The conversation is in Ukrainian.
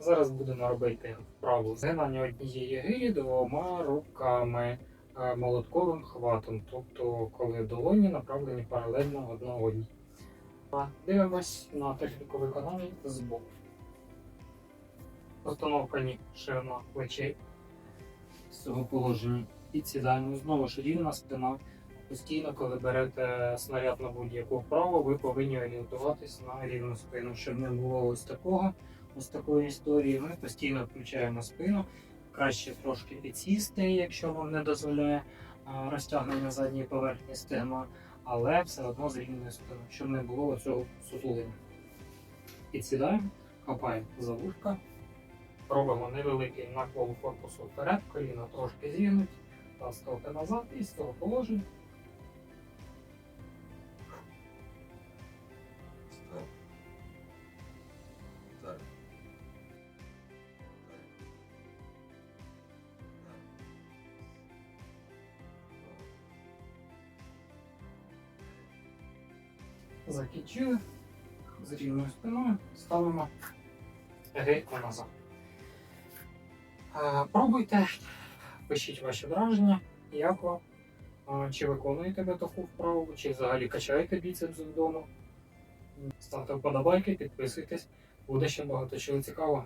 Зараз будемо робити вправу згинання однієї гирі двома руками е, молотковим хватом, тобто коли долоні направлені паралельно одна одній. Дивимось на техніку виконання збоку. Постановка ніг ширина плечей з цього положення. І Підсідаємо знову ж рівна спина. Постійно, коли берете снаряд на будь-яку вправу, ви повинні орієнтуватись на рівну спину, щоб не було ось такого, ось такої історії. Ми постійно включаємо спину. Краще трошки підсісти, якщо вам не дозволяє розтягнення задньої поверхні стегна, але все одно з рівною спиною, щоб не було цього сутулення. Підсідаємо, хапаємо за вушка, робимо невеликий наклон корпусу вперед, коліна трошки зігнуть, таз трохи назад і з цього положення закінчили з рівною спиною, ставимо гейку назад. Е, Пробуйте, пишіть ваші враження, як вам, Е, чи виконуєте ви таку вправу, чи взагалі качаєте біцепс вдома. Ставте вподобайки, підписуйтесь, буде ще багато чого цікавого.